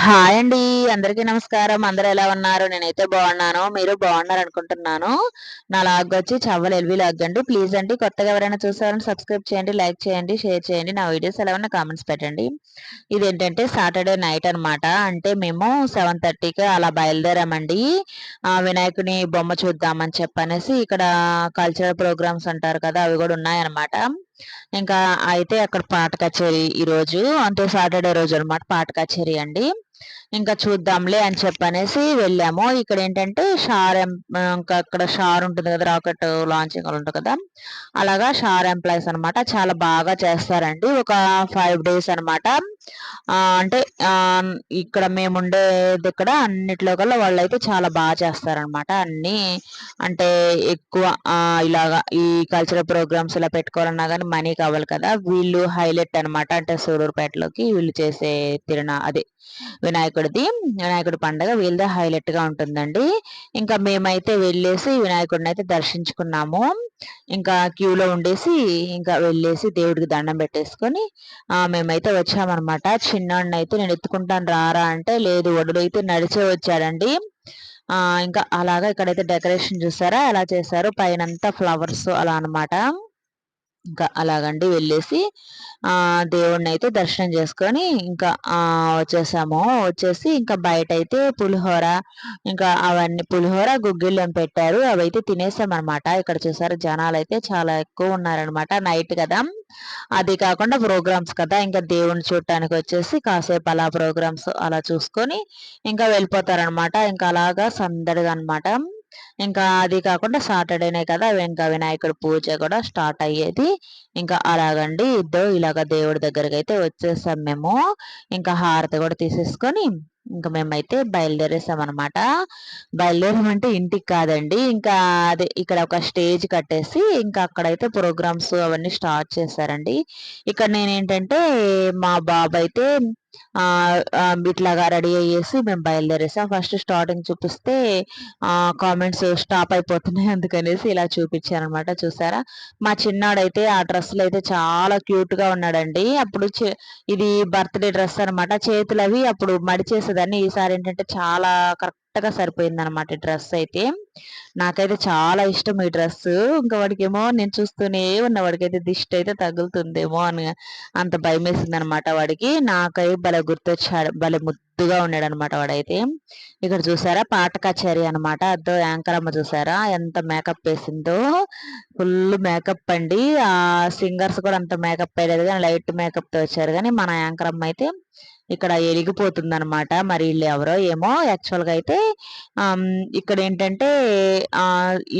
Hi అండి అందరికీ నమస్కారం. అందరు ఎలా ఉన్నారు? నేనైతే బాగున్నాను. మీరు బాగున్నారు అనుకుంటున్నాను నా లాగ్ వచ్చి చవ్వలు ఎల్వి లాగ్ అండి ప్లీజ్ అండి కొత్తగా ఎవరైనా చూసారని సబ్స్క్రైబ్ చేయండి లైక్ చేయండి షేర్ చేయండి. నా వీడియోస్ ఎలా ఉన్నా కామెంట్స్ పెట్టండి. ఇది ఏంటంటే సాటర్డే నైట్ అనమాట అంటే మేము సెవెన్ థర్టీకి అలా బయలుదేరామండి. వినాయకుని బొమ్మ చూద్దామని చెప్పనేసి ఇక్కడ కల్చరల్ ప్రోగ్రామ్స్ అంటారు కదా అవి కూడా ఉన్నాయన్నమాట. ఇంకా అయితే అక్కడ పాట కచేరీ ఈరోజు అంటే సాటర్డే రోజు అనమాట పాట కచేరీ అండి. ఇంకా చూద్దాంలే అని చెప్పనేసి వెళ్ళాము. ఇక్కడ ఏంటంటే షార్ ఇంకా అక్కడ షార్ ఉంటుంది కదా రాకెట్ లాంచింగ్ ఉంటుంది కదా అలాగా షార్ ఎంప్లాయీస్ అనమాట చాలా బాగా చేస్తారండి. ఒక ఫైవ్ డేస్ అనమాట అంటే ఇక్కడ మేము ఉండేది ఇక్కడ అన్నిట్లో కల్లా వాళ్ళు అయితే చాలా బాగా చేస్తారనమాట. అన్ని అంటే ఎక్కువ ఇలాగా ఈ కల్చరల్ ప్రోగ్రామ్స్ ఇలా పెట్టుకోవాలన్నా కానీ మనీ కావాలి కదా. వీళ్ళు హైలైట్ అనమాట. అంటే సూరూరుపేటలోకి వీళ్ళు చేసే తిరునా అదే వినాయకుడిది. వినాయకుడి పండుగ వీళ్ళదే హైలైట్గా ఉంటుందండి. ఇంకా మేమైతే వెళ్ళేసి వినాయకుడిని అయితే దర్శించుకున్నాము. ఇంకా క్యూలో ఉండేసి ఇంకా వెళ్ళేసి దేవుడికి దండం పెట్టేసుకొని మేమైతే వచ్చామన్నమాట. చిన్నాడిని అయితే నేను ఎత్తుకుంటాను రారా అంటే లేదు వడుడు అయితే నడిచే వచ్చాడండి. ఇంకా అలాగా ఇక్కడైతే డెకరేషన్ చూసారా? ఎలా చేశారు? పైనంతా ఫ్లవర్స్ అలా అనమాట ఇంకా అలాగండి వెళ్ళేసి ఆ దేవుడిని అయితే దర్శనం చేసుకొని ఇంకా ఆ వచ్చేసాము. వచ్చేసి ఇంకా బయట అయితే పులిహోర ఇంకా అవన్నీ పులిహోర గుగ్గిళ్ళు పెట్టారు. అవి అయితే తినేసాం అనమాట ఇక్కడ చూసారు జనాలు అయితే చాలా ఎక్కువ ఉన్నారనమాట నైట్ కదా. అది కాకుండా ప్రోగ్రామ్స్ కదా. ఇంకా దేవుని చూడటానికి వచ్చేసి కాసేపు అలా ప్రోగ్రామ్స్ అలా చూసుకొని ఇంకా వెళ్ళిపోతారనమాట ఇంకా అలాగా సందడిగా అనమాట ఇంకా అది కాకుండా సాటర్డేనే కదా ఇంకా వినాయకుడి పూజ కూడా స్టార్ట్ అయ్యేది. ఇంకా అలాగండి ఇద్దరు ఇలాగ దేవుడి దగ్గరికి అయితే వచ్చేసాం మేము. ఇంకా హారతి కూడా తీసేసుకొని ఇంకా మేమైతే బయలుదేరేసాం అనమాట బయలుదేరమంటే ఇంటికి కాదండి ఇంకా అదే ఇక్కడ ఒక స్టేజ్ కట్టేసి ఇంకా అక్కడైతే ప్రోగ్రామ్స్ అవన్నీ స్టార్ట్ చేశారండి ఇక్కడ నేనేంటంటే మా బాబు అయితే ఇట్లాగా రెడీ అయ్యేసి మేము బయలుదేరేసాం. ఫస్ట్ స్టార్టింగ్ చూపిస్తే కామెంట్స్ స్టాప్ అయిపోతున్నాయి అందుకనేసి ఇలా చూపించాను అనమాట చూసారా? మా చిన్నాడైతే ఆ డ్రెస్సులు అయితే చాలా క్యూట్గా ఉన్నాడండి. అప్పుడు ఇది బర్త్డే డ్రెస్ అనమాట. చేతులు అవి అప్పుడు మడిచేసేదాన్ని. ఈసారి ఏంటంటే చాలా కరెక్ట్ కరెక్ట్గా సరిపోయింది అనమాట డ్రెస్ అయితే. నాకైతే చాలా ఇష్టం ఈ డ్రెస్. ఇంకా వాడికేమో నేను చూస్తూనే ఉన్న వాడికైతే దిష్టి అయితే తగులుతుందేమో అని అంత భయం వేసింది అనమాట వాడికి. నాకై భలే గుర్తొచ్చాడు భలే ముద్దుగా ఉన్నాడు అనమాట వాడైతే. ఇక్కడ చూసారా పాట కచేరీ అనమాట అద్దో యాంకర్ అమ్మ చూసారా ఎంత మేకప్ వేసిందో. ఫుల్ మేకప్ అండి. ఆ సింగర్స్ కూడా అంత మేకప్ వేయలేదు కానీ లైట్ మేకప్తో వచ్చారు. కానీ మన యాంకర్ అమ్మ అయితే ఇక్కడ ఎరిగిపోతుందనమాట మరి వీళ్ళు ఎవరో ఏమో యాక్చువల్గా అయితే ఇక్కడ ఏంటంటే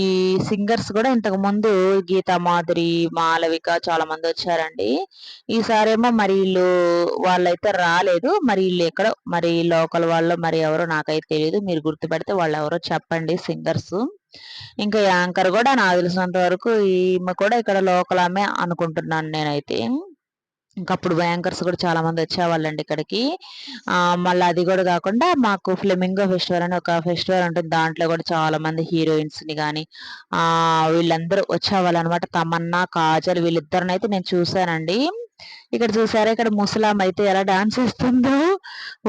ఈ సింగర్స్ కూడా ఇంతకు ముందు గీతా మాధురి మాలవిక చాలా మంది వచ్చారండి. ఈసారేమో మరి వీళ్ళు వాళ్ళైతే రాలేదు. మరి వీళ్ళు ఎక్కడ మరి లోకల్ వాళ్ళు మరి ఎవరో నాకైతే తెలియదు మీరు గుర్తుపెడితే వాళ్ళు ఎవరో చెప్పండి సింగర్స్. ఇంకా యాంకర్ కూడా నాకు తెలిసినంత వరకు ఈమె కూడా ఇక్కడ లోకల్ ఆమె అనుకుంటున్నాను నేనైతే. ఇంకా అప్పుడు యాంకర్స్ కూడా చాలా మంది వచ్చేవాళ్ళండి ఇక్కడికి. మళ్ళీ అది కూడా కాకుండా మాకు ఫ్లెమింగో ఫెస్టివల్ అని ఒక ఫెస్టివల్ ఉంటుంది. దాంట్లో కూడా చాలా మంది హీరోయిన్స్ని కానీ వీళ్ళందరూ వచ్చేవాళ్ళు అనమాట తమన్నా కాజల్ వీళ్ళిద్దరినైతే నేను చూశానండి. ఇక్కడ చూసారా? ఇక్కడ ముసలాం అయితే ఎలా డాన్స్ వేస్తుందో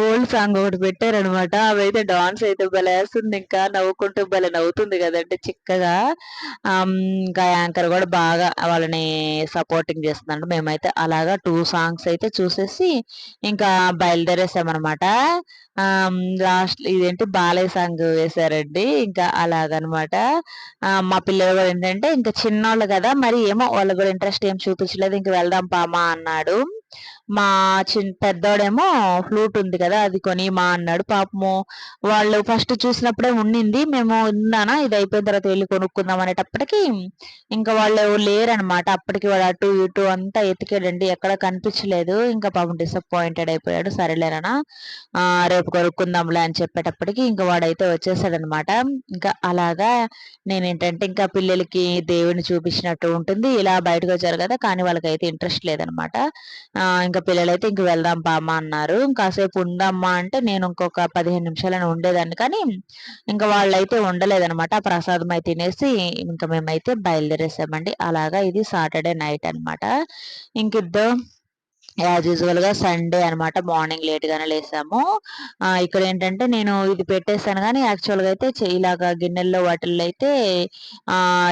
ఓల్డ్ సాంగ్ ఒకటి పెట్టారనమాట అవైతే డాన్స్ అయితే భలే వేస్తుంది. ఇంకా నవ్వుకుంటూ భలే నవ్వుతుంది కదండి చిక్కగా. ఇంకా యాంకర్ కూడా బాగా వాళ్ళని సపోర్టింగ్ చేస్తుందంట. మేమైతే అలాగా టూ సాంగ్స్ అయితే చూసేసి ఇంకా బయలుదేరేసామన్నమాట. లాస్ట్ ఇదేంటి? బాలయ్య సాంగ్ వేశారండి ఇంకా అలాగనమాట మా పిల్లలు కూడా ఏంటంటే ఇంకా చిన్నోళ్ళు కదా మరి ఏమో వాళ్ళు కూడా ఇంట్రెస్ట్ ఏం చూపించలేదు. ఇంక వెళ్దాం పామా అన్నాడు. మా చిన్న పెద్దోడేమో ఫ్లూట్ ఉంది కదా అది కొని మా అన్నాడు. పాపము వాళ్ళు ఫస్ట్ చూసినప్పుడే ఉండింది మేము ఉన్నానా ఇది అయిపోయిన తర్వాత వెళ్ళి కొనుక్కుందాం అనేటప్పటికి ఇంకా వాళ్ళు లేరనమాట. అప్పటికి వాడు అటు ఇటు అంతా ఎతికాడండి ఎక్కడ కనిపించలేదు. ఇంకా పాపం డిసప్పాయింటెడ్ అయిపోయాడు. సరేలేనా రేపు కొనుక్కుందాంలే అని చెప్పేటప్పటికి ఇంకా వాడైతే వచ్చేసాడనమాట. ఇంకా అలాగా నేనేంటంటే ఇంకా పిల్లలకి దేవుని చూపించినట్టు ఉంటుంది. ఇలా బయటకు వచ్చారు కదా కానీ వాళ్ళకైతే ఇంట్రెస్ట్ లేదనమాట. ఇంకా పిల్లలైతే ఇంక వెళ్దాం బామ్మ అన్నారు. కాసేపు ఉందమ్మా అంటే నేను ఇంకొక పదిహేను నిమిషాలను ఉండేదాన్ని. కానీ ఇంకా వాళ్ళైతే ఉండలేదనమాట ప్రసాదం అయితే తినేసి ఇంకా మేమైతే బయలుదేరేసామండి. అలాగా ఇది సాటర్డే నైట్ అనమాట ఇంకిద్దో యాజ్ యూజువల్‌గా సండే అనమాట. మార్నింగ్ లేట్‌గానే లేసాము. ఇక్కడ ఏంటంటే నేను ఇది పెట్టేసాను కానీ యాక్చువల్‌గా అయితే ఇలాగ ఇలాగా గిన్నెల్లో వాటిల్లో అయితే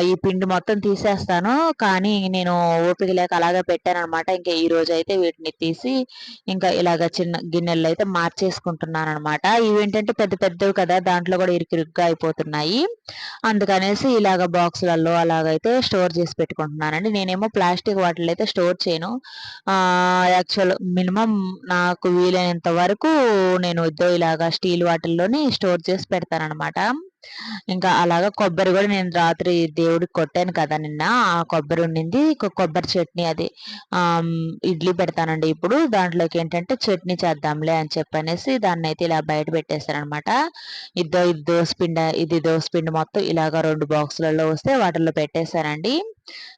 ఈ పిండి మొత్తం తీసేస్తాను. కానీ నేను ఓపిక లేక అలాగే పెట్టాను అనమాట ఇంకా ఈరోజైతే వీటిని తీసి ఇంకా ఇలాగ చిన్న గిన్నెల్లో అయితే మార్చేసుకుంటున్నాను అనమాట ఇవేంటంటే పెద్ద పెద్దవి కదా! దాంట్లో కూడా ఇరుకిరుగ్గా అయిపోతున్నాయి. అందుకనేసి ఇలాగ బాక్సులలో అలాగైతే స్టోర్ చేసి పెట్టుకుంటున్నానండి. నేనేమో ప్లాస్టిక్ వాటిల్లో అయితే స్టోర్ చేయను. యాక్చువల్ మినిమమ్ నాకు వీలైనంత వరకు నేను ఇద్దో ఇలాగా స్టీల్ వాటిల్లోనే స్టోర్ చేసి పెడతానమాట ఇంకా అలాగా కొబ్బరి కూడా నేను రాత్రి దేవుడికి కొట్టాను కదా నిన్న. ఆ కొబ్బరి ఉండింది. కొబ్బరి చట్నీ అది ఇడ్లీ పెడతానండి ఇప్పుడు. దాంట్లోకి ఏంటంటే చట్నీ చేద్దాంలే అని చెప్పనేసి దాన్నయితే ఇలా బయట పెట్టేస్తారనమాట ఇద్దో ఇది దోసపిండి ఇది దోసపిండి మొత్తం ఇలాగ రెండు బాక్సులలో వస్తే వాటిల్లో పెట్టేశానండి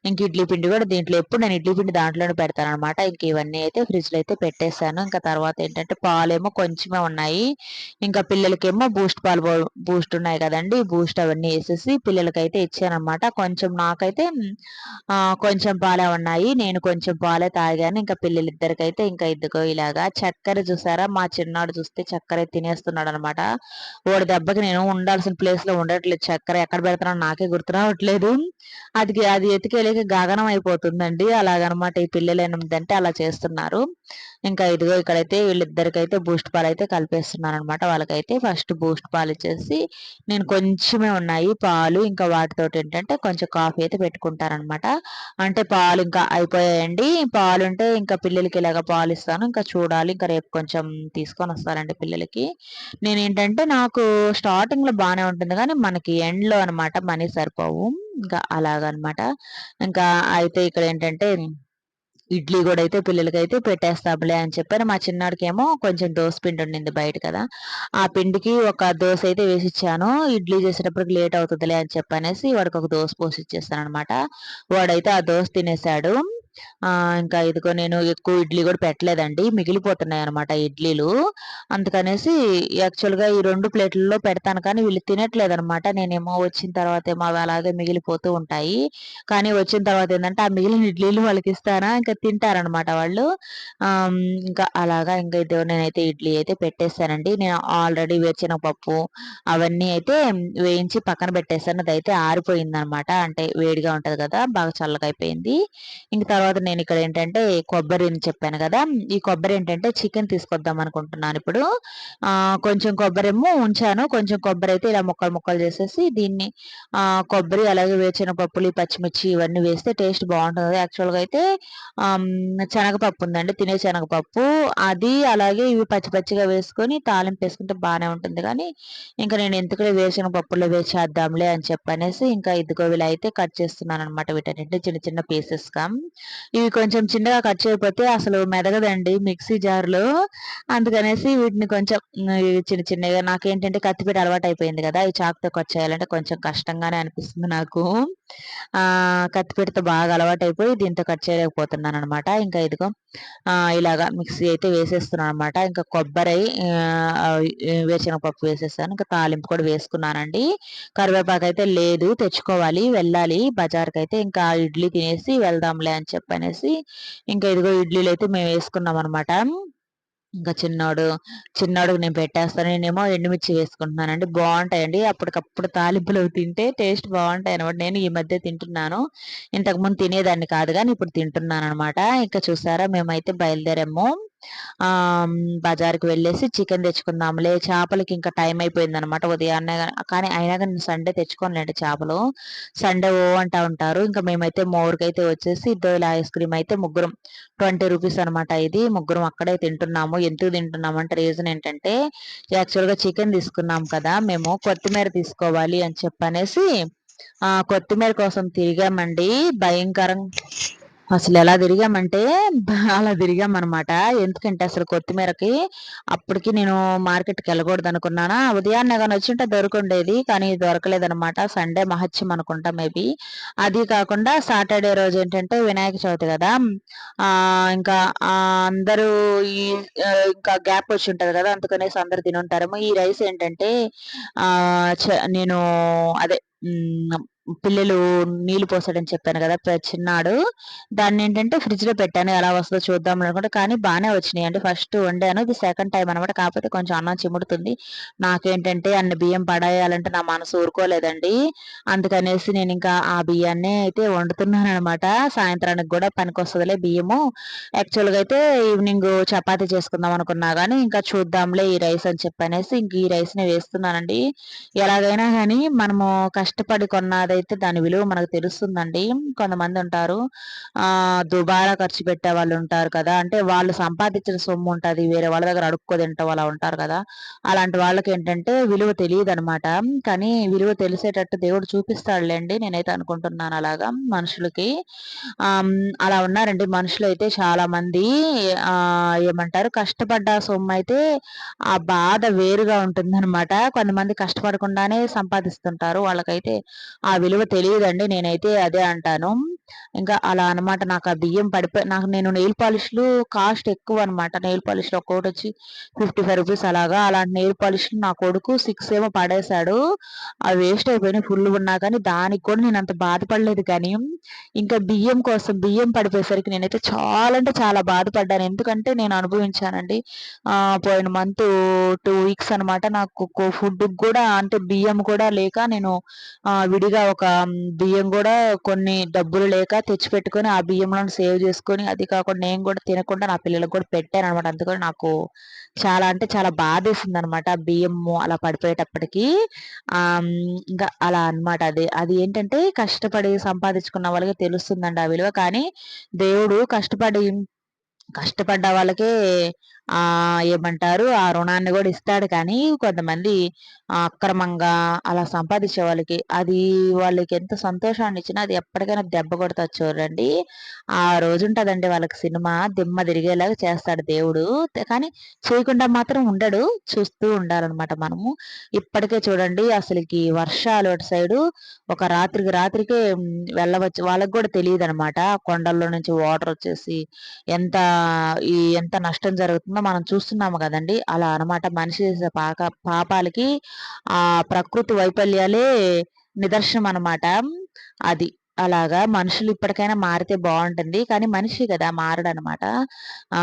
ఇంక ఇడ్లీ పిండి కూడా దీంట్లో ఎప్పుడు నేను ఇడ్లీ పిండి దాంట్లోనే పెడతాననమాట. ఇంక ఇవన్నీ అయితే ఫ్రిడ్జ్‌లో అయితే పెట్టేసాను. ఇంకా తర్వాత ఏంటంటే పాలేమో కొంచెమే ఉన్నాయి. ఇంకా పిల్లలకేమో బూస్ట్ పాలు బూస్ట్ ఉన్నాయి కదండి బూస్ట్ అవన్నీ వేసేసి పిల్లలకైతే ఇచ్చానమాట కొంచెం నాకైతే కొంచెం పాలే ఉన్నాయి. నేను కొంచెం పాలే తాగాను. ఇంకా పిల్లలిద్దరికైతే ఇంకా ఇదిగో ఇలాగా చక్కెర చూసారా? మా చిన్నాడు చూస్తే చక్కెర తినేస్తున్నాడనమాట. వాడి దెబ్బకి నేను ఉండాల్సిన ప్లేస్‌లో ఉండట్లేదు. చక్కెర ఎక్కడ పెడతానో నాకే గుర్తు రావట్లేదు. అది అది ఎతికేలేక గగనం అయిపోతుందండి. అలాగనమాట ఈ పిల్లలేనిదంటే అలా చేస్తున్నారు. ఇంకా ఇదిగో ఇక్కడైతే వీళ్ళిద్దరికైతే బూస్ట్ పాలు అయితే కలిపేస్తున్నాను అనమాట వాళ్ళకైతే ఫస్ట్ బూస్ట్ పాలు ఇచ్చేసి నేను కొంచెమే ఉన్నాయి పాలు. ఇంకా వాటితోటి ఏంటంటే కొంచెం కాఫీ అయితే పెట్టుకుంటారనమాట అంటే పాలు ఇంకా అయిపోయాయండి. పాలు ఉంటే ఇంకా పిల్లలకి ఇలాగ పాలిస్తాను. ఇంకా చూడాలి. ఇంకా రేపు కొంచెం తీసుకొని వస్తారండి పిల్లలకి. నేను ఏంటంటే నాకు స్టార్టింగ్‌లో బాగానే ఉంటుంది కానీ మనకి ఎండ్‌లో అనమాట మనీ సరిపోవు. ఇంకా అలాగనమాట. ఇంకా అయితే ఇక్కడ ఏంటంటే ఇడ్లీ కూడా అయితే పిల్లలకైతే పెట్టేస్తాంలే అని చెప్పారు మా చిన్నాడికేమో కొంచెం దోశ పిండి ఉండింది బయట కదా! ఆ పిండికి ఒక దోశ అయితే వేసి ఇచ్చాను ఇడ్లీ చేసేటప్పటికి లేట్ అవుతుందిలే అని చెప్పనేసి పోసి ఇచ్చేస్తాను అనమాట వాడైతే ఆ దోశ తినేసాడు. ఇంకా ఇదిగో నేను ఎక్కువ ఇడ్లీ కూడా పెట్టలేదండి. మిగిలిపోతున్నాయి అనమాట ఇడ్లీలు. అందుకనేసి యాక్చువల్‌గా ఈ రెండు ప్లేట్‌లలో పెడతాను కానీ వీళ్ళు తినట్లేదనమాట. నేనేమో వచ్చిన తర్వాతేమో అవి అలాగే మిగిలిపోతూ ఉంటాయి. కానీ వచ్చిన తర్వాత ఏంటంటే ఆ మిగిలిన ఇడ్లీలు వాళ్ళకి ఇస్తానా ఇంకా తింటారనమాట వాళ్ళు. ఇంకా అలాగా ఇంకా ఇదో నేనైతే ఇడ్లీ అయితే పెట్టేసానండి. నేను ఆల్రెడీ వేరుశెనగ పప్పు అవన్నీ అయితే వేయించి పక్కన పెట్టేసాను. అయితే ఆరిపోయిందనమాట. అంటే వేడిగా ఉంటది కదా! బాగా చల్లగా అయిపోయింది. ఇంక తర్వాత నేను ఇక్కడ ఏంటంటే కొబ్బరిని చెప్పాను కదా ఈ కొబ్బరి ఏంటంటే చికెన్ తీసుకొద్దాం అనుకుంటున్నాను ఇప్పుడు కొంచెం కొబ్బరి ఏమో ఉంచాను. కొంచెం కొబ్బరి అయితే ఇలా ముక్కలు ముక్కలు చేసేసి దీన్ని కొబ్బరి అలాగే వేచిన పప్పులు, పచ్చిమిర్చి ఇవన్నీ వేస్తే టేస్ట్ బాగుంటుంది యాక్చువల్‌గా అయితే శనగపప్పు ఉందండి. తినే శనగపప్పు. అది అలాగే ఇవి పచ్చి పచ్చిగా వేసుకొని తాలింపేసుకుంటే బాగానే ఉంటుంది కానీ ఇంకా నేను ఎందుకంటే వేరుశెనగ పప్పులో వేసేద్దాంలే అని చెప్పనేసి ఇంకా ఇదిగో ఇలా అయితే కట్ చేస్తున్నాను అనమాట వీటన్నింటి చిన్న చిన్న పీసెస్‌గా. ఇవి కొంచెం చిన్నగా కట్ చేయకపోతే అసలు మెదగదండి మిక్సీ జార్‌లో. అందుకనేసి వీటిని కొంచెం చిన్న చిన్నగా నాకేంటంటే కత్తిపీట అలవాటయిపోయింది కదా ఈ చాకుతో కట్ చేయాలంటే కొంచెం కష్టంగానే అనిపిస్తుంది నాకు. కత్తిపీటతో బాగా అలవాటయిపోయి దీంతో కట్ చేయలేకపోతున్నాను అనమాట ఇంకా ఇదిగో ఇలాగా మిక్సీ అయితే వేసేస్తున్నాను అనమాట ఇంకా కొబ్బరి వేరుశనగపప్పు వేసేసాను. ఇంకా తాలింపు కూడా వేసుకున్నానండి. కరివేపాకు అయితే లేదు తెచ్చుకోవాలి. వెళ్ళాలి బజార్‌కైతే. ఇంకా ఇడ్లీ తినేసి వెళ్దాంలే అని చెప్పనేసి ఇంకా ఇదిగో ఇడ్లీలు అయితే మేము వేసుకున్నాం అనమాట ఇంకా చిన్నోడు, చిన్నోడికి నేను పెట్టేస్తాను. నేనేమో ఎండుమిర్చి వేసుకుంటున్నానండి. బాగుంటాయండి అప్పటికప్పుడు తాలింపులు తింటే టేస్ట్ బాగుంటాయి అనమాట నేను ఈ మధ్య తింటున్నాను. ఇంతకుముందు తినేదాన్ని కాదు కానీ ఇప్పుడు తింటున్నాను అనమాట ఇంకా చూసారా మేమైతే బయలుదేరాము. బజార్‌కి వెళ్ళేసి చికెన్ తెచ్చుకుందాంలే చేపలకి ఇంకా టైం అయిపోయిందనమాట ఉదయాన్నే కానీ అయినా కానీ సండే తెచ్చుకోనులేండి చేపలు. సండే ఓ అంటా ఉంటారు. ఇంకా మేమైతే మోరుకైతే వచ్చేసి డోయిల్ ఐస్ క్రీమ్ అయితే ముగ్గురం 20 రూపీస్ అనమాట ఇది. ముగ్గురం అక్కడే తింటున్నాము. ఎందుకు తింటున్నామంటే రీజన్ ఏంటంటే యాక్చువల్‌గా చికెన్ తీసుకున్నాం కదా! మేము కొత్తిమీర తీసుకోవాలి అని చెప్పనేసి కొత్తిమీర కోసం తిరిగామండి. భయంకరం అసలు ఎలా తిరిగామంటే అలా తిరిగామనమాట. ఎందుకంటే అసలు కొత్తిమీరకి అప్పటికి నేను మార్కెట్కి వెళ్ళకూడదనుకున్నాను ఉదయాన్నే కానీ వచ్చింటే దొరుకుండేది కానీ దొరకలేదనమాట. సండే మహత్యం అనుకుంటా మేబీ. అది కాకుండా సాటర్‌డే రోజు ఏంటంటే వినాయక చవితి కదా ఇంకా అందరూ ఈ ఇంకా గ్యాప్ వచ్చింటుంది కదా అందుకనేసి అందరూ తినుంటారేమో. ఈ రైస్ ఏంటంటే చ నేను అదే పిల్లలు నీళ్ళు పోసాడని చెప్పాను కదా చిన్నాడు. దాన్ని ఏంటంటే ఫ్రిడ్జ్లో పెట్టాను. ఎలా వస్తుందో చూద్దాం అనుకుంటే. కానీ బాగానే వచ్చినాయి. అంటే ఫస్ట్ వండాను. ఇది సెకండ్ టైం అనమాట కాకపోతే కొంచెం అన్నం చిముడుతుంది నాకేంటంటే అన్ని బియ్యం పడేయాలంటే నా మనసు ఊరుకోలేదండి. అందుకనేసి నేను ఇంకా ఆ బియ్యాన్ని అయితే వండుతున్నాను అనమాట సాయంత్రానికి కూడా పనికి వస్తుందిలే బియ్యము యాక్చువల్గా అయితే ఈవినింగ్ చపాతీ చేసుకుందాం అనుకున్నా కానీ ఇంకా చూద్దాంలే ఈ రైస్ అని చెప్పనేసి ఇంక ఈ రైస్ని వేస్తున్నానండి. ఎలాగైనా కానీ మనము కష్టపడి కొన్నది కొన్నదైతే దాని విలువ మనకు తెలుస్తుందండి. కొంతమంది ఉంటారు ఆ దుబారా ఖర్చు పెట్టే వాళ్ళు ఉంటారు కదా. అంటే వాళ్ళు సంపాదించిన సొమ్ము ఉంటుంది వేరే వాళ్ళ దగ్గర అడుక్కో తింటే వాళ్ళు ఉంటారు కదా. అలాంటి వాళ్ళకి ఏంటంటే విలువ తెలియదు అనమాట కానీ విలువ తెలిసేటట్టు దేవుడు చూపిస్తాడులేండి. నేనైతే అనుకుంటున్నాను అలాగా మనుషులకి. అలా ఉన్నారండి మనుషులు అయితే చాలా మంది ఆ ఏమంటారు? కష్టపడ్డ సొమ్ము అయితే ఆ బాధ వేరుగా ఉంటుంది అనమాట కొంతమంది కష్టపడకుండానే సంపాదిస్తుంటారు. వాళ్ళకైతే ఆ విలువ తెలియదండి. నేనైతే అదే అంటాను. ఇంకా అలా అనమాట నాకు ఆ బియ్యం పడిపోయి నాకు నేను నెయిల్ పాలిష్లు కాస్ట్ ఎక్కువ అనమాట నెయిల్ పాలిష్లు ఒక్కొక్కటి వచ్చి ఫిఫ్టీ ఫైవ్ రూపీస్ అలాగా. అలాంటి నెయిల్ పాలిష్లు నా కొడుకు సిక్స్ ఏమో పడేశాడు. అవి వేస్ట్ అయిపోయినాయి ఫుల్ ఉన్నా కానీ దానికి కూడా నేను అంత బాధపడలేదు కానీ ఇంకా బియ్యం కోసం బియ్యం పడిపోయేసరికి నేనైతే చాలా అంటే చాలా బాధపడ్డాను. ఎందుకంటే నేను అనుభవించానండి పోయిన మంత్ టూ వీక్స్ అనమాట నాకు ఫుడ్ కూడా అంటే బియ్యం కూడా లేక నేను విడిగా ఒక బియ్యం కూడా కొన్ని డబ్బులు లేక తెచ్చిపెట్టుకొని ఆ బియ్యంలో సేవ్ చేసుకొని అది కాకుండా నేను కూడా తినకుండా నా పిల్లలకు కూడా పెట్టాను అనమాట అందుకని నాకు చాలా అంటే చాలా బాధేసింది అనమాట బియ్యము అలా పడిపోయేటప్పటికి. ఇంకా అలా అనమాట అది. అది ఏంటంటే కష్టపడి సంపాదించుకున్న వాళ్ళకి తెలుస్తుందండి ఆ విలువ. కానీ దేవుడు కష్టపడి కష్టపడ్డ వాళ్ళకే ఆ ఏమంటారు? ఆ రుణాన్ని కూడా ఇస్తాడు కానీ కొంతమంది అక్రమంగా అలా సంపాదించే వాళ్ళకి అది వాళ్ళకి ఎంత సంతోషాన్ని ఇచ్చినా అది ఎప్పటికైనా దెబ్బ కొడతా చూడండి. ఆ రోజు ఉంటుందండి వాళ్ళకి సినిమా దిమ్మ తిరిగేలాగా చేస్తాడు దేవుడు. కానీ చేయకుండా మాత్రం ఉండడు చూస్తూ ఉండాలన్నమాట మనము. ఇప్పటికే చూడండి అసలుకి వర్షాలు అటు సైడు ఒక రాత్రికి రాత్రికే వెళ్ళవచ్చు. వాళ్ళకి కూడా తెలియదు అనమాట కొండల్లో నుంచి వాటర్ వచ్చేసి ఎంత ఈ ఎంత నష్టం జరుగుతుందో మనం చూస్తున్నాము కదండి అలా అనమాట మనిషి చేసే పాక పాపాలకి ఆ ప్రకృతి వైఫల్యాలే నిదర్శనం అనమాట అది అలాగా మనుషులు ఇప్పటికైనా మారితే బాగుంటుంది. కానీ మనిషి కదా మారడనమాట ఆ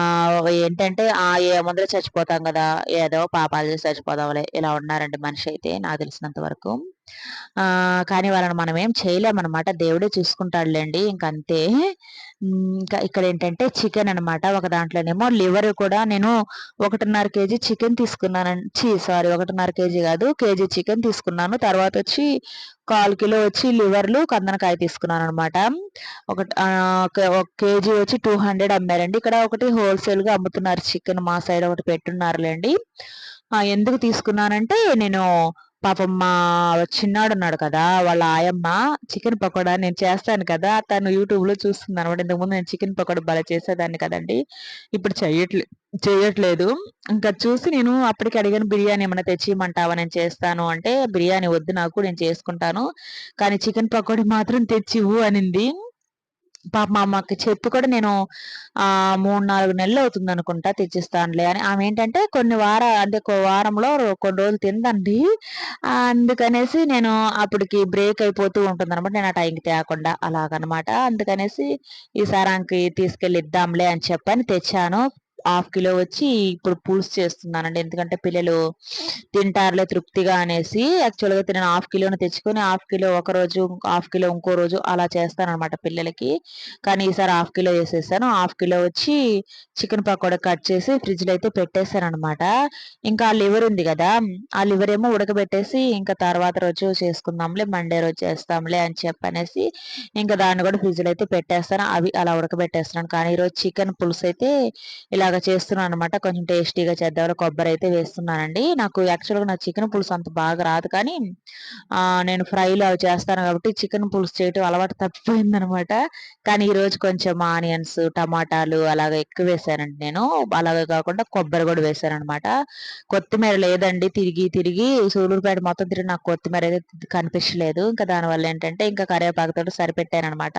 ఏంటంటే ఆ ఏ ముందర చచ్చిపోతాం కదా ఏదో పాపాలు చేసి చచ్చిపోదాంలే ఇలా ఉన్నారండి మనిషి అయితే నాకు తెలిసినంత వరకు. కానీ వాళ్ళని మనం ఏం చేయలేమన్నమాట. దేవుడే చూసుకుంటాడులేండి. ఇంకంతే. ఇంకా ఇక్కడ ఏంటంటే చికెన్ అనమాట ఒక దాంట్లోనేమో లివర్ కూడా నేను ఒకటిన్నర కేజీ చికెన్ తీసుకున్నాను చీ సారీ ఒకటిన్నర కేజీ కాదు కేజీ చికెన్ తీసుకున్నాను. తర్వాత వచ్చి కాల్ కిలో వచ్చి లివర్లు కందనకాయ తీసుకున్నాను అనమాట ఒక ఒక కేజీ వచ్చి టూ హండ్రెడ్ అమ్మారండి. ఇక్కడ ఒకటి హోల్సేల్గా అమ్ముతున్నారు చికెన్ మా సైడ్ ఒకటి పెట్టున్నారులేండి. ఎందుకు తీసుకున్నానంటే నేను పాపం మా చిన్నాడు ఉన్నాడు కదా వాళ్ళ ఆయమ్మ చికెన్ పకోడా నేను చేస్తాను కదా తను యూట్యూబ్లో చూస్తుంది అనమాట ఇంతకుముందు నేను చికెన్ పకోడా బాగా చేసేదాన్ని కదండి ఇప్పుడు చెయ్యట్లే చేయట్లేదు. ఇంకా చూసి నేను అప్పటికి అడిగాను బిర్యానీ ఏమైనా తెచ్చిమంటావా నేను చేస్తాను. అంటే బిర్యానీ వద్దు నాకు నేను చేసుకుంటాను. కానీ చికెన్ పకోడీ మాత్రం తెచ్చివు అనింది. పాప మా అమ్మకి చెప్పి కూడా నేను ఆ మూడు నాలుగు నెలలు అవుతుంది అనుకుంటా తెచ్చిస్తానులే అని. ఆమె ఏంటంటే కొన్ని వార అంటే వారంలో కొన్ని రోజులు తిందండి. అందుకనేసి నేను అప్పటికి బ్రేక్ అయిపోతూ ఉంటుంది అనమాట నేను ఆ టైంకి తేకుండా అలాగనమాట. అందుకనేసి ఈసారి ఆమెకి తీసుకెళ్ళి ఇద్దాంలే అని చెప్పని తెచ్చాను. హాఫ్ కిలో వచ్చి ఇప్పుడు పులుసు చేస్తున్నానండి. ఎందుకంటే పిల్లలు తింటారులే తృప్తిగా అనేసి యాక్చువల్గా నేను హాఫ్ కిలోని తెచ్చుకొని హాఫ్ కిలో ఒక రోజు హాఫ్ కిలో ఇంకో రోజు అలా చేస్తాను అనమాట పిల్లలకి. కానీ ఈసారి హాఫ్ కిలో వేసేసాను. హాఫ్ కిలో వచ్చి చికెన్ పకోడా కట్ చేసి ఫ్రిడ్జ్లో అయితే పెట్టేశాను అనమాట ఇంకా ఆ లివర్ ఉంది కదా ఆ లివర్ ఏమో ఉడకబెట్టేసి ఇంకా తర్వాత రోజు చేసుకుందాంలే మండే రోజు చేస్తాంలే అని చెప్పనేసి ఇంకా దాన్ని కూడా ఫ్రిడ్జ్లో అయితే పెట్టేస్తాను. అవి అలా ఉడకబెట్టేస్తున్నాను. కానీ ఈరోజు చికెన్ పులుసు అయితే ఇలా ఇలాగ చేస్తున్నాను అనమాట కొంచెం టేస్టీగా చేద్దాం కొబ్బరి అయితే వేస్తున్నానండి. నాకు యాక్చువల్గా నా చికెన్ పులుసు అంత బాగా రాదు కానీ నేను ఫ్రైలు అవి చేస్తాను కాబట్టి చికెన్ పులుసు చేయటం అలవాటు తప్పిపోయింది అనమాట కానీ ఈరోజు కొంచెం ఆనియన్స్ టమాటాలు అలాగ ఎక్కువ వేసానండి నేను. అలాగే కాకుండా కొబ్బరి కూడా వేసాను అనమాట కొత్తిమీర లేదండి తిరిగి తిరిగి సూలూరుపేట మొత్తం తిరిగి నాకు కొత్తిమీర అయితే కనిపించలేదు. ఇంకా దానివల్ల ఏంటంటే ఇంకా కరివేపాకుతో సరిపెట్టాను అనమాట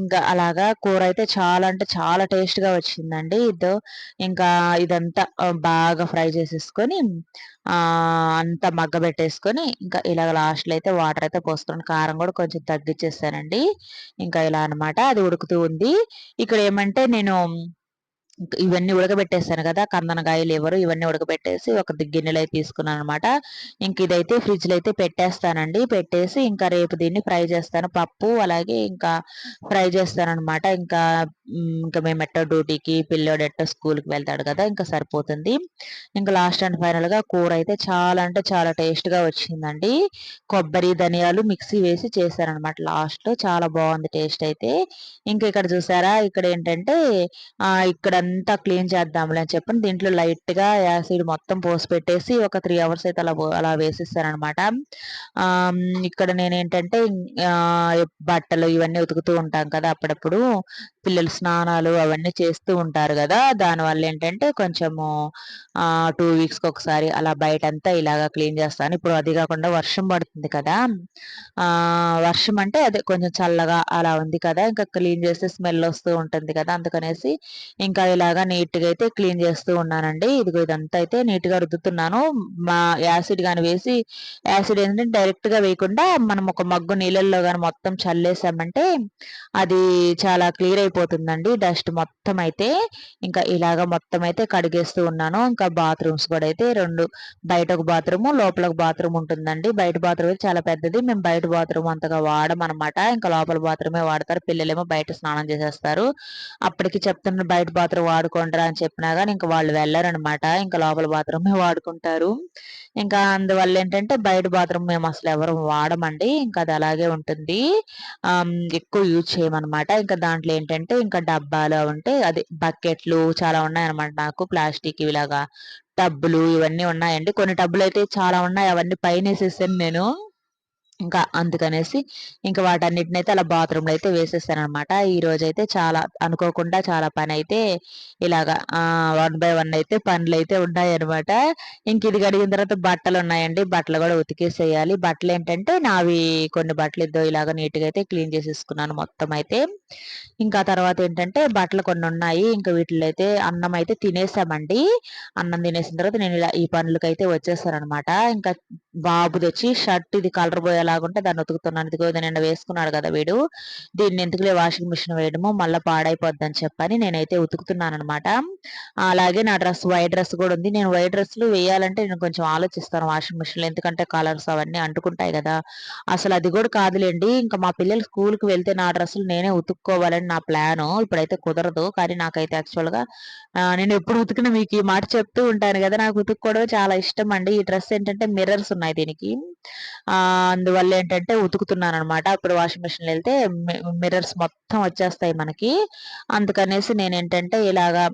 ఇంకా అలాగా కూర అయితే చాలా అంటే చాలా టేస్ట్గా వచ్చిందండి. ఇదో ఇంకా ఇదంతా బాగా ఫ్రై చేసేసుకొని అంతా మగ్గ పెట్టేసుకొని ఇంకా ఇలా లాస్ట్లో అయితే వాటర్ అయితే పోసుకొని కారం కూడా కొంచెం తగ్గించేసానండి. ఇంకా ఇలా అనమాట అది ఉడుకుతూ ఉంది. ఇక్కడ ఏమంటే నేను ఇవన్నీ ఉడకబెట్టేస్తాను కదా కందనకాయలు ఎవరు ఇవన్నీ ఉడకబెట్టేసి ఒక గిన్నెలో అయితే తీసుకున్నాను అనమాట ఇంక ఇదైతే ఫ్రిడ్జ్లో అయితే పెట్టేస్తానండి. పెట్టేసి ఇంకా రేపు దీన్ని ఫ్రై చేస్తాను. పప్పు అలాగే ఇంకా ఫ్రై చేస్తాను అనమాట ఇంకా ఇంకా మేము ఎట్టో డ్యూటీకి పిల్లోడు ఎట్టో స్కూల్కి వెళ్తాడు కదా ఇంకా సరిపోతుంది. ఇంకా లాస్ట్ అండ్ ఫైనల్గా కూర అయితే చాలా అంటే చాలా టేస్ట్గా వచ్చిందండి. కొబ్బరి ధనియాలు మిక్సీ వేసి చేశారనమాట లాస్ట్. చాలా బాగుంది టేస్ట్ అయితే. ఇంకా ఇక్కడ చూసారా ఇక్కడ ఏంటంటే ఇక్కడ అంతా క్లీన్ చేద్దాంలే అని చెప్పి దీంట్లో లైట్గా యాసిడ్ మొత్తం పోసి పెట్టేసి ఒక త్రీ అవర్స్ అయితే అలా అలా వేసిస్తారనమాట. ఇక్కడ నేనేంటంటే బట్టలు ఇవన్నీ ఉతుకుతూ ఉంటాం కదా అప్పుడప్పుడు. పిల్లలు స్నానాలు అవన్నీ చేస్తూ ఉంటారు కదా. దానివల్ల ఏంటంటే కొంచెము టూ వీక్స్కి ఒకసారి అలా బయట అంతా ఇలాగా క్లీన్ చేస్తాను. ఇప్పుడు అది కాకుండా వర్షం పడుతుంది కదా. వర్షం అంటే అదే కొంచెం చల్లగా అలా ఉంది కదా. ఇంకా క్లీన్ చేస్తే స్మెల్ వస్తూ ఉంటుంది కదా అందుకనేసి ఇంకా ఇలాగా నీట్గా అయితే క్లీన్ చేస్తూ ఉన్నానండి. ఇదిగో ఇదంతా అయితే నీట్గా రుద్దుతున్నాను. మా యాసిడ్ కానీ వేసి యాసిడ్ ఏంటంటే డైరెక్ట్గా వేయకుండా మనం ఒక మగ్గు నీళ్ళల్లో కానీ మొత్తం చల్లేసామంటే అది చాలా క్లియర్ అయిపోతుందండి. డస్ట్ మొత్తం అయితే ఇంకా ఇలాగ మొత్తం అయితే కడిగేస్తూ ఉన్నాను. ఇంకా బాత్రూమ్స్ కూడా అయితే రెండు బయట ఒక బాత్రూమ్ లోపల ఒక బాత్రూమ్ ఉంటుందండి. బయట బాత్రూమ్ అయితే చాలా పెద్దది. మేము బయట బాత్రూమ్ అంతగా వాడమన్నమాట ఇంకా లోపల బాత్రూమే వాడతారు. పిల్లలేమో బయట స్నానం చేసేస్తారు. అప్పటికి చెప్తున్న బయట బాత్రూమ్ వాడుకుంటారా అని చెప్పినా కానీ ఇంకా వాళ్ళు వెళ్ళరనమాట ఇంకా లోపల బాత్రూమే వాడుకుంటారు. ఇంకా అందువల్ల ఏంటంటే బయట బాత్రూమ్ మేము అసలు ఎవరు వాడమండి. ఇంకా అది అలాగే ఉంటుంది. ఎక్కువ యూజ్ చేయమన్నమాట. ఇంకా దాంట్లో ఏంటంటే ఇంకా డబ్బాలు ఉంటే అది బకెట్లు చాలా ఉన్నాయన్నమాట నాకు. ప్లాస్టిక్ ఇలాగా టబ్బులు ఇవన్నీ ఉన్నాయండి. కొన్ని టబ్బులు అయితే చాలా ఉన్నాయి. అవన్నీ పైన వేసేసాను నేను. ఇంకా అందుకనేసి ఇంకా వాటన్నిటిని అయితే అలా బాత్రూంలో అయితే వేసేస్తాను అనమాట ఈ రోజు అయితే చాలా అనుకోకుండా చాలా పని అయితే ఇలాగా వన్ బై వన్ అయితే పనులు అయితే ఉన్నాయి అనమాట ఇంక ఇది కడిగిన తర్వాత బట్టలు ఉన్నాయండి బట్టలు కూడా ఉతికేసేయాలి. బట్టలు ఏంటంటే నావి కొన్ని బట్టలు ఇద్దో ఇలాగా నీట్గా అయితే క్లీన్ చేసేసుకున్నాను మొత్తం అయితే ఇంకా తర్వాత ఏంటంటే బట్టలు కొన్ని ఉన్నాయి ఇంకా వీటిలో అయితే అన్నం అయితే తినేసామండి. అన్నం తినేసిన తర్వాత నేను ఇలా ఈ పనులకి అయితే అనమాట ఇంకా బాబు తెచ్చి షర్ట్ ఇది కలర్ పోయేలాగుంటే దాన్ని ఉతుకుతున్నాను. ఇదిగో నిన్న వేసుకున్నాడు కదా వీడు. దీన్ని ఎందుకులే వాషింగ్ మిషన్ వేయడము మళ్ళీ పాడైపోద్ది అని చెప్పని నేనైతే ఉతుకుతున్నాను అనమాట అలాగే నా డ్రెస్ వైట్ డ్రెస్ కూడా ఉంది. నేను వైట్ డ్రెస్లు వేయాలంటే నేను కొంచెం ఆలోచిస్తాను వాషింగ్ మిషన్లో. ఎందుకంటే కలర్స్ అవన్నీ అంటుకుంటాయి కదా. అసలు అది కూడా కాదులేండి. ఇంకా మా పిల్లలు స్కూల్కి వెళ్తే నా డ్రెస్సులు నేనే ఉతుక్కోవాలని నా ప్లాను. ఇప్పుడైతే కుదరదు. కానీ నాకైతే యాక్చువల్గా నేను ఎప్పుడు ఉతికిన మీకు ఈ మాట చెప్తూ ఉంటాను కదా. నాకు ఉతుక్కోవడం చాలా ఇష్టం అండి. ఈ డ్రెస్ ఏంటంటే మిర్రర్స్ వస్తున్నాయి దీనికి. అందువల్ల ఏంటంటే ఉతుకుతున్నాను అనమాట అప్పుడు వాషింగ్ మిషన్ వెళ్తే మిర్రర్స్ మొత్తం వచ్చేస్తాయి మనకి. అందుకనేసి నేను ఏంటంటే ఇలాగా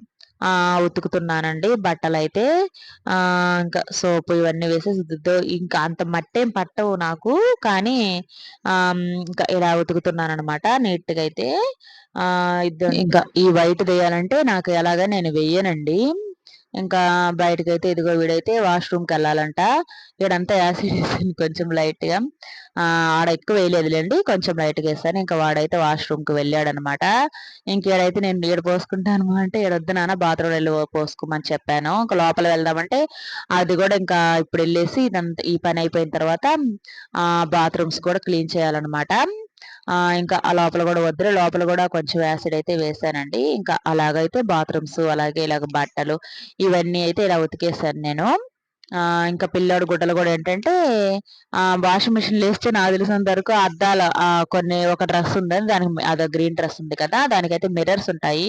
ఆ ఉతుకుతున్నానండి బట్టలు అయితే ఆ ఇంకా సోపు ఇవన్నీ వేసేసి ఇంకా అంత మట్టేం పట్టవు నాకు. కానీ ఆ ఇంకా ఇలా ఉతుకుతున్నాను అనమాట నీట్గా అయితే. ఆ ఇద్దరు ఇంకా ఈ వైట్ వేయాలంటే నాకు ఎలాగా నేను వేయనండి. ఇంకా బయటకైతే ఇదిగో వీడైతే వాష్రూమ్కి వెళ్ళాలంట వీడంతా యాసిడ్ వేసాను కొంచెం లైట్గా ఆడ ఎక్కువ వేయలేదులేండి కొంచెం లైట్గా వేసాను ఇంకా వాడైతే వాష్రూమ్కి వెళ్ళాడనమాట. ఇంకేడైతే నేను ఈడ పోసుకుంటాను అంటే ఈడొద్దు నాన్న బాత్రూమ్ వెళ్ళి పోసుకోమని చెప్పాను. ఇంకా లోపల వెళ్దామంటే అది కూడా ఇంకా ఇప్పుడు వెళ్ళేసి ఇదంతా ఈ పని అయిపోయిన తర్వాత బాత్రూమ్స్ కూడా క్లీన్ చేయాలన్నమాట. ఇంకా ఆ లోపల కూడా వద్దులే. లోపల కూడా కొంచెం యాసిడ్ అయితే వేసానండి. ఇంకా అలాగైతే బాత్రూమ్స్ అలాగే ఇలాగ బట్టలు ఇవన్నీ అయితే ఇలా ఉతికేసాను నేను. ఇంకా పిల్లోడు గుడ్డలు కూడా ఏంటంటే వాషింగ్ మిషన్ వేస్తే నాకు తెలిసినంత వరకు అద్దాల కొన్ని ఒక డ్రెస్ ఉందని దానికి అది గ్రీన్ డ్రెస్ ఉంది కదా దానికైతే మిర్రర్స్ ఉంటాయి.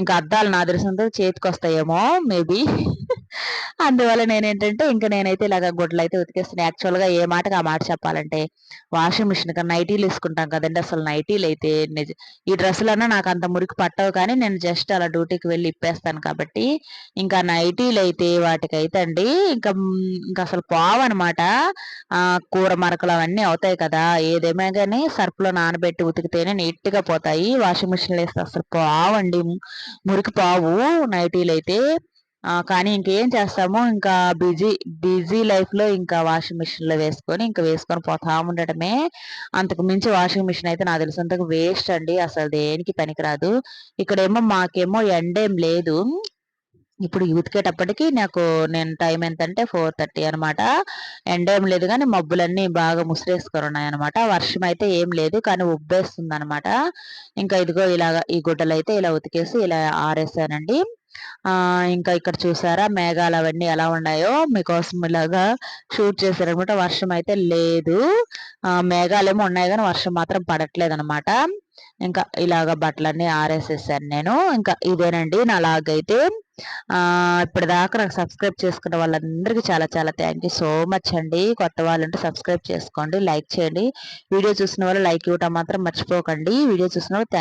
ఇంకా అద్దాలు నాకు తెలిసినంత చేతికి వస్తాయేమో మేబీ అందువల్ల నేనేంటంటే ఇంకా నేనైతే ఇలాగ గుడ్లు అయితే ఉతికేస్తున్నాను యాక్చువల్గా ఏ మాటకి ఆ మాట చెప్పాలంటే వాషింగ్ మిషన్ కన్నా నైటీలు వేసుకుంటాం కదండి. అసలు నైటీలు అయితే ఈ డ్రెస్సులన్నా నాకు అంత మురికి పట్టవు కానీ నేను జస్ట్ అలా డ్యూటీకి వెళ్ళి ఇప్పేస్తాను కాబట్టి ఇంకా నైటీలు అయితే వాటికైతే అండి ఇంకా ఇంకా అసలు అనమాట కూర మరకలు అవన్నీ అవుతాయి కదా. ఏదేమైనా కానీ సర్ఫ్లో నానబెట్టి ఉతికితేనే నీట్గా పోతాయి. వాషింగ్ మిషన్లో వేస్తే అసలు పావండి. మురికి పావు నైటీలు అయితే కానీ ఇంకేం చేస్తాము? ఇంకా బిజీ బిజీ లైఫ్లో ఇంకా వాషింగ్ మిషన్లో వేసుకొని ఇంకా వేసుకొని పోతా ఉండటమే. అంతకు మించి వాషింగ్ మిషన్ అయితే నాకు తెలిసినంతకు వేస్ట్ అండి. అసలు దేనికి పనికిరాదు. ఇక్కడేమో మాకేమో ఎండేం లేదు. ఇప్పుడు ఉతికేటప్పటికి నాకు నేను టైం ఎంతంటే ఫోర్ థర్టీ అనమాట ఎండ ఏం లేదు కానీ మబ్బులన్నీ బాగా ముసిరేసుకొని ఉన్నాయన్నమాట వర్షం అయితే ఏం లేదు కానీ ఉబ్బేస్తుంది అనమాట ఇంకా ఇదిగో ఇలాగ ఈ గుడ్డలు అయితే ఇలా ఉతికేసి ఇలా ఆరేసానండి. ఇంకా ఇక్కడ చూసారా మేఘాలు అవన్నీ ఎలా ఉన్నాయో? మీకోసం ఇలాగా షూట్ చేశారనమాట. వర్షం అయితే లేదు. మేఘాలు ఉన్నాయి కానీ వర్షం మాత్రం పడట్లేదు అనమాట ఇంకా ఇలాగ బట్టలన్నీ ఆరేసేసాను నేను. ఇంకా ఇదేనండి నా లాగైతే ఇప్పటిదాకా నాకు సబ్స్క్రైబ్ చేసుకున్న వాళ్ళందరికీ చాలా చాలా థ్యాంక్ యూ సో మచ్ అండి. కొత్త వాళ్ళు ఉంటే సబ్స్క్రైబ్ చేసుకోండి లైక్ చేయండి. వీడియో చూసిన వాళ్ళు లైక్ ఇవ్వటం మాత్రం మర్చిపోకండి. వీడియో చూసిన వాళ్ళు థ్యాంక్